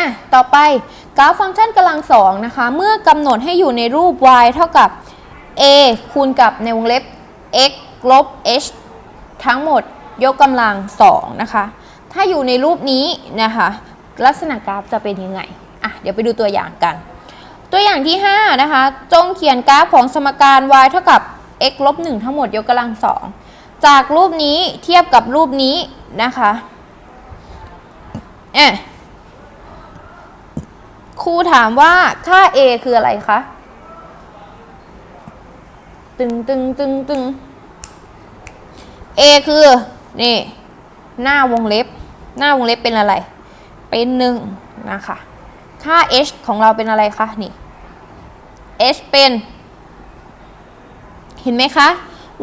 อะต่อไปกราฟฟังก์ชันกำลังสองนะคะ เมื่อกำหนดให้อยู่ในรูป y เท่ากับ a คูณกับในวงเล็บ x ลบ h ทั้งหมดยกกำลังสองนะคะ ถ้าอยู่ในรูปนี้นะคะ ลักษณะกราฟจะเป็นยังไงอะเดี๋ยวไปดูตัวอย่างกัน ตัวอย่างที่ 5 นะคะ จงเขียนกราฟของสมการ y เท่ากับ x ลบ1ทั้งหมดยกกำลังสองจากรูปนี้เทียบกับรูปนี้นะคะเอ๊ะ ครูถามว่าค่า a คืออะไรคะ ตึงตึงตึงตึง a คือ นี่ หน้าวงเล็บ หน้าวงเล็บเป็นอะไร เป็นหนึ่งนะคะค่า h ของเราเป็นอะไรคะ นี่ h เป็น เห็นไหมคะ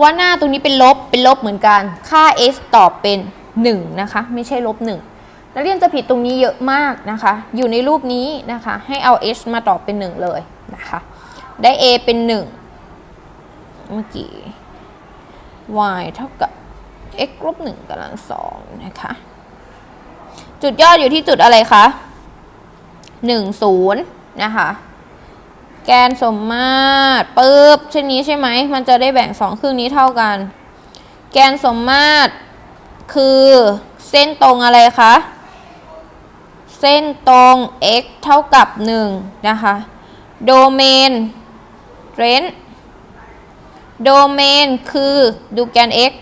ว่าหน้าตรงนี้เป็นลบ เป็นลบเหมือนกัน ค่า h ตอบเป็น 1 นะคะ ไม่ใช่ลบ1 นักเรียนจะผิดตรงนี้เยอะมากนะคะ อยู่ในรูปนี้นะคะ ให้เอา h มาตอบเป็น 1 เลยนะคะ ได้ a เป็น 1 เมื่อกี้ y เท่ากับ x ลบ1กำลัง2นะคะ จุดยอดอยู่ที่จุดอะไรคะ1 0 นะคะ แกนสมมาตรปึ๊บเช่นนี้ใช่ไหม มันจะได้แบ่งสองครึ่งนี้เท่ากัน แกนสมมาตรคือเส้นตรงอะไรคะ เส้นตรง x เท่ากับ 1 นะคะ โดเมนเรนโดเมนคือดูแกน x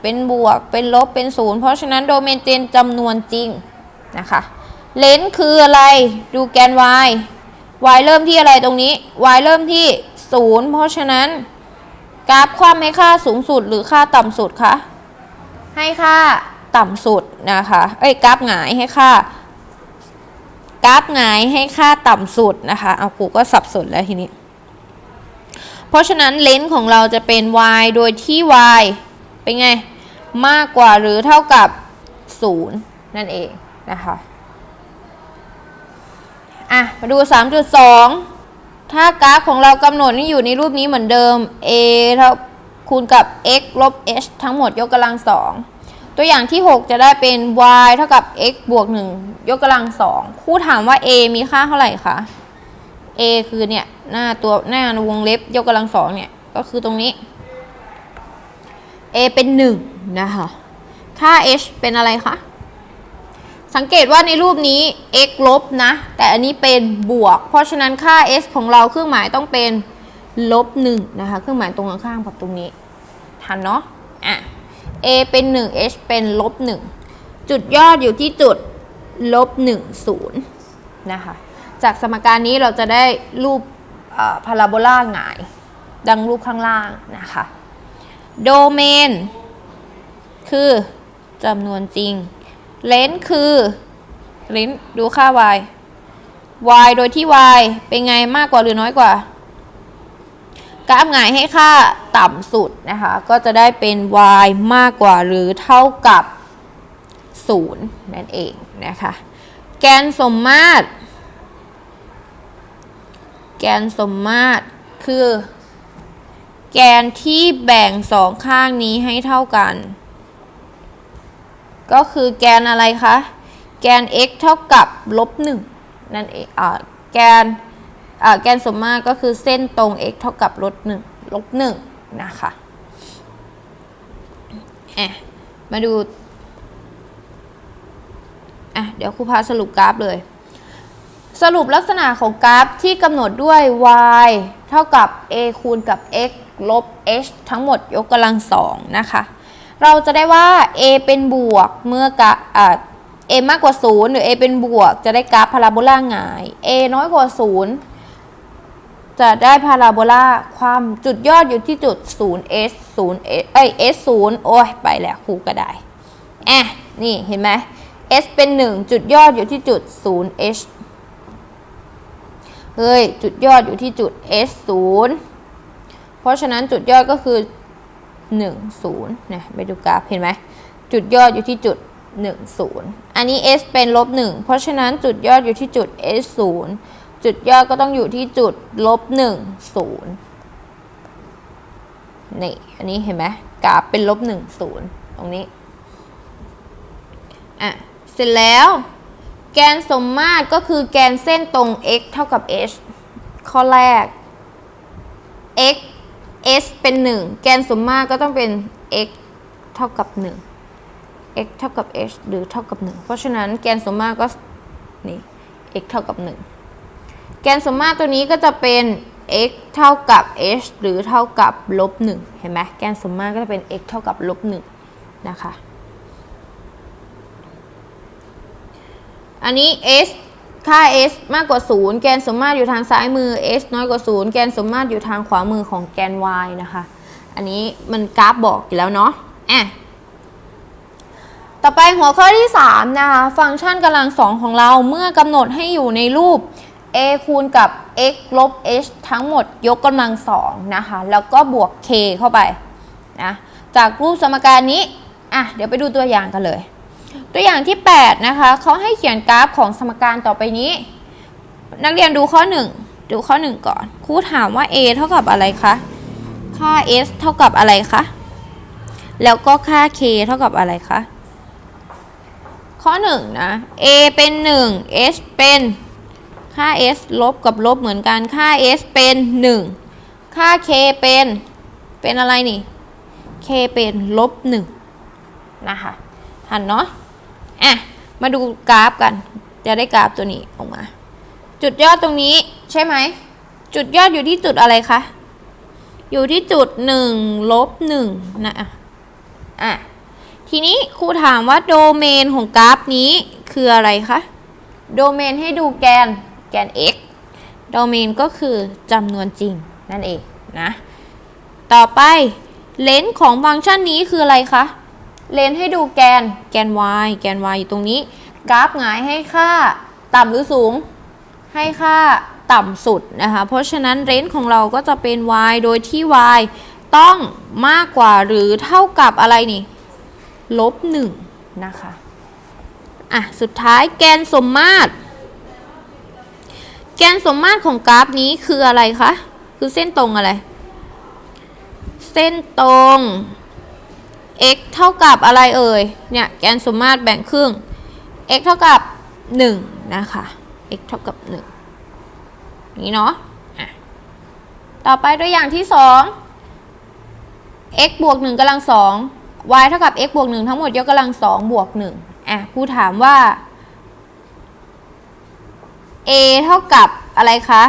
เป็นบวก เป็นลบ เป็นศูนย์เพราะฉะนั้นโดเมนเป็นจำนวนจริงนะคะเลนคืออะไรดูแกน y y เริ่มที่อะไรตรงนี้ y เริ่มที่ 0 เพราะฉะนั้น กราฟความให้ค่าสูงสุดหรือค่าต่ำสุดคะให้ค่า ต่ำสุดนะคะ เอ้ยกราฟหงายให้ค่ากราฟหงายให้ค่าต่ำสุดนะคะ เอากูก็สับสนแล้วทีนี้ เพราะฉะนั้นเลนส์ของเราจะเป็น y โดยที่ y เป็นไง มากกว่าหรือเท่ากับ 0 นั่นเองนะคะ อะ มาดู 3.2 ถ้ากราฟของเรากำหนดนี่อยู่ในรูปนี้เหมือนเดิม a เท่าคูณกับ x ลบ h ทั้งหมดยกกำลังสอง ตัวอย่างที่ 6 จะได้เป็น y เท่ากับ x บวก 1 ยกกำลังสองครูถามว่า a มีค่าเท่าไหร่คะ a คือเนี่ยหน้าตัวหน้าวงเล็บยกกำลังสองเนี่ยก็คือตรงนี้ a เป็น 1 นะคะ ค่า h เป็นอะไรคะ สังเกตว่าในรูปนี้ x ลบนะ แต่อันนี้เป็นบวก เพราะฉะนั้นค่า s ของเราเครื่องหมายต้องเป็นลบ1นะคะ เครื่องหมายตรงข้างๆกับตรงนี้ ทันเนาะ อะ a เป็น 1 h เป็นลบ1จุดยอดอยู่ที่จุดลบ1 0นะคะ จากสมการนี้เราจะได้รูปพาราโบลาหงาย ดังรูปข้างล่างนะคะ โดเมน คือจำนวนจริง เลนส์คือ เลนส์ดูค่า y y โดยที่ y เป็นไงมากกว่าหรือน้อยกว่า กราฟหงายให้ค่าต่ำสุดนะคะ ก็จะได้เป็น y มากกว่าหรือเท่ากับ 0 นั่นเองนะคะ แกนสมมาตร แกนสมมาตรคือ แกนที่แบ่งสองข้างนี้ให้เท่ากัน ก็คือแกนอะไรคะ แกน x เท่ากับลบหนึ่งนั่นเองอ่าแกน แกนสมมาตรก็คือเส้นตรง x เท่ากับลบหนึ่งลบหนึ่งนะคะแอะมาดูอะเดี๋ยวครูพาสรุปกราฟเลย สรุปลักษณะของกราฟที่กำหนดด้วย y เท่ากับ a คูณกับ x ลบ h ทั้งหมดยกกำลังสองนะคะ เราจะได้ว่า a เป็นบวกเมื่อกะอ่า a มากกว่า 0 หรือ a เป็นบวก จะได้กราฟพาราโบลาหงาย a น้อยกว่า 0 จะได้พาราโบลาความจุดยอดอยู่ที่จุด 0 s 0 s เอ้ย s 0โอ้ยไปแล้วครูก็ได้แอะนี่เห็นไหม s เป็น 1 จุดยอดอยู่ที่จุด 0 h เฮ้ย จุดยอดอยู่ที่จุด s 0เพราะฉะนั้นจุดยอดก็คือ 1 0นี่ยไปดูกราฟเห็นไหม จุดยอดอยู่ที่จุด 1 0 อันนี้ s เป็นลบ1เพราะฉะนั้นจุดยอดอยู่ที่จุด s 0 จุดยอดก็ต้องอยู่ที่จุดลบ1 0นี่อันนี้เห็นไหมกราฟเป็นลบ1 0ตรงนี้อะเสร็จแล้ว แกนสมมาตรก็คือแกนเส้นตรง x เท่ากับ h ข้อแรก x s เป็น 1 แกนสมมาตรก็ต้องเป็น x เท่ากับ 1 x เท่ากับ h หรือเท่ากับ 1 เพราะฉะนั้นแกนสมมาตรก็นี่ x เท่ากับ 1 แกนสมมาตรตัวนี้ก็จะเป็น x เท่ากับ h หรือเท่ากับลบ1เห็นไหมแกนสมมาตรก็จะเป็น x เท่ากับลบ1นะคะ อันนี้ s ค่า s มากกว่า 0 แกนสมมาตรอยู่ทางซ้ายมือ s น้อยกว่า 0 แกนสมมาตรอยู่ทางขวามือของแกน y นะคะ อันนี้มันกราฟบอกอยู่แล้วเนาะอะต่อไปหัวข้อที่ 3 นะคะ ฟังก์ชันกำลังสองของเราเมื่อกำหนดให้อยู่ในรูป a คูณกับ x ลบ h ทั้งหมดยกกำลังสองนะคะ แล้วก็บวก k เข้าไปนะจากรูปสมการนี้อะเดี๋ยวไปดูตัวอย่างกันเลย ตัวอย่างที่ 8 นะคะเขาให้เขียนกราฟของสมการต่อไปนี้ นักเรียนดูข้อ 1 ดูข้อ 1 ก่อนครูถามว่า a เท่ากับอะไรคะค่า s เท่ากับอะไรคะแล้วก็ค่า k เท่ากับอะไรคะข้อ 1 นะ a เป็น1 h เป็น ค่า s ลบกับลบเหมือนกัน ค่า s เป็น 1 ค่า k เป็น เป็นอะไรนี่ k เป็นลบ1นะคะทันเนาะ อะ มาดูกราฟกัน จะได้กราฟตัวนี้ออกมา จุดยอดตรงนี้ใช่ไหม จุดยอดอยู่ที่จุดอะไรคะ อยู่ที่จุด1ลบ1นะอะอะทีนี้ครูถามว่าโดเมนของกราฟนี้คืออะไรคะ โดเมนให้ดูแกน แกน x โดเมนก็คือจำนวนจริงนั่นเองนะ ต่อไปเลนส์ของฟังก์ชันนี้คืออะไรคะ เลนส์ให้ดูแกนแกน y แกน y อยู่ตรงนี้ กราฟหงายให้ค่าต่ำหรือสูง ให้ค่าต่ำสุดนะคะ เพราะฉะนั้นเรนจ์ของเราก็จะเป็น y โดยที่ y ต้องมากกว่าหรือเท่ากับอะไรนี่ลบหนึ่งนะคะ อะ สุดท้ายแกนสมมาตร แกนสมมาตรของกราฟนี้คืออะไรคะ คือเส้นตรงอะไร เส้นตรง x เท่ากับอะไรเอ่ย เนี่ย แกนสมมาตรแบ่งครึ่ง x เท่ากับ 1 นะคะ x เท่ากับ 1 นี้เนาะต่อไปตัวอย่างที่ 2 x บวก 1กำลัง 2 y เท่ากับ x บวก 1 ทั้งหมดยกกำลัง 2 บวก 1 อะครูถามว่า a เท่ากับอะไรคะ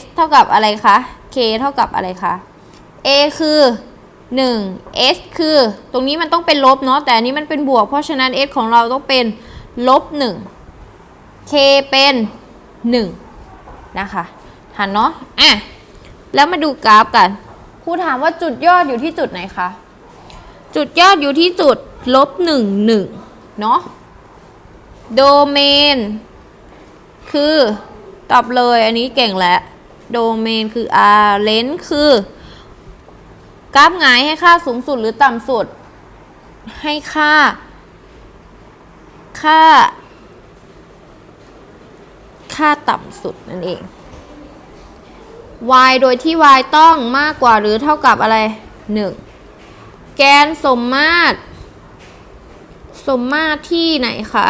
s เท่ากับอะไรคะ k เท่ากับอะไรคะ a คือ 1 s คือ ตรงนี้มันต้องเป็นลบเนาะ แต่อันนี้มันเป็นบวก เพราะฉะนั้น s ของเราต้องเป็นลบ 1 k เป็น 1 นะคะ หันเนาะ อะ แล้วมาดูกราฟกัน ครูถามว่าจุดยอดอยู่ที่จุดไหนคะ จุดยอดอยู่ที่จุดลบ 1 1 เนาะ โดเมน คือตอบเลยอันนี้เก่งแล้วโดเมนคือ r เลนคือกราฟหงายให้ค่าสูงสุดหรือต่ำสุด ให้ค่า ค่า ค่าต่ำสุดนั่นเอง y โดยที่ y ต้องมากกว่าหรือเท่ากับอะไร 1 แกนสมมาตร สมมาตรที่ไหนคะ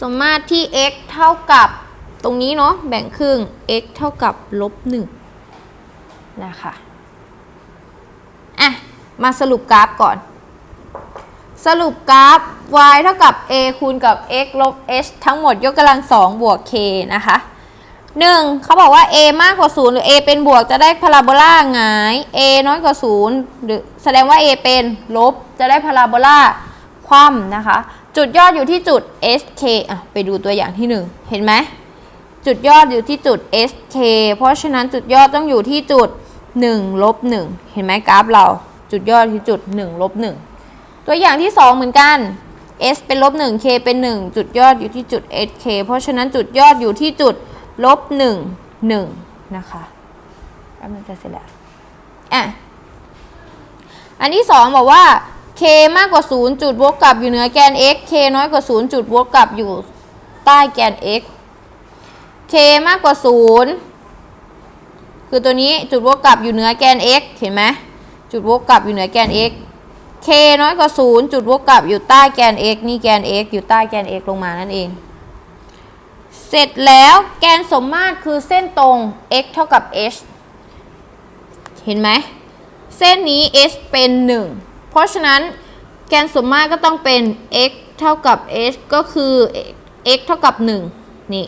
สมมาตรที่ x เท่ากับตรงนี้เนาะแบ่งครึ่ง x เท่ากับลบ1นะคะอะมาสรุปกราฟก่อน สรุปกราฟ y เท่ากับ a คูณกับ x ลบ h ทั้งหมดยกกำลัง2บวก k นะคะ 1 เขาบอกว่า a มากกว่า 0 หรือ a เป็นบวกจะได้พาราโบลาหงาย a น้อยกว่า 0 หรือแสดงว่า a เป็นลบจะได้พาราโบลาคว่ำนะคะ จุดยอดอยู่ที่จุด sk อะไปดูตัวอย่างที่ 1 เห็นไหมจุดยอดอยู่ที่จุด sk เพราะฉะนั้นจุดยอดต้องอยู่ที่จุด1ลบ1เห็นไหมกราฟเราจุดยอดที่จุด1ลบ1ตัวอย่างที่ 2 เหมือนกัน s เป็นลบ1 k เป็น 1 จุดยอดอยู่ที่จุด sk เพราะฉะนั้นจุดยอดอยู่ที่จุดลบ1 1นะคะแล้วมันจะเสร็จแล้วอะอันที่ 2 บอกว่า k มากกว่า 0 จุดวกกลับอยู่เหนือแกน x k น้อยกว่า 0 จุดวกกลับอยู่ใต้แกน x k มากกว่า 0 คือตัวนี้จุดวกกลับอยู่เหนือแกน x เห็นไหมจุดวกกลับอยู่เหนือแกน x k น้อยกว่า 0 จุดวกกลับอยู่ใต้แกน x นี่แกน x อยู่ใต้แกน x ลงมานั่นเอง เสร็จแล้วแกนสมมาตรคือเส้นตรง x เท่ากับ h เห็นไหมเส้นนี้ h เป็น 1 เพราะฉะนั้นแกนสมมาตรก็ต้องเป็น x เท่ากับ h ก็คือ x เท่ากับ 1 นี่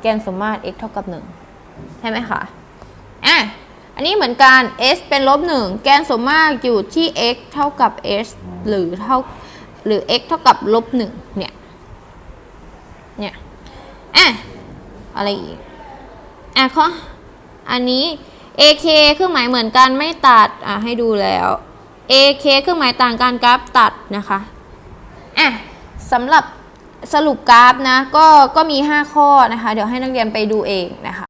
แกนสมมาตร x เท่ากับ 1 ใช่ไหมคะ อะ อันนี้เหมือนกัน s เป็นลบ 1 แกนสมมาตรอยู่ที่ x เท่ากับ h หรือเท่าหรือ x เท่ากับลบ 1 เนี่ย เนี่ย อะ อะไรอีก อะข้ออันนี้ AK เครื่องหมายเหมือนกันไม่ตัด อะ ให้ดูแล้ว AK เครื่องหมายต่างการกราฟตัดนะคะอะสำหรับสรุปกราฟนะก็ก็มี 5 ข้อนะคะ เดี๋ยวให้นักเรียนไปดูเองนะคะ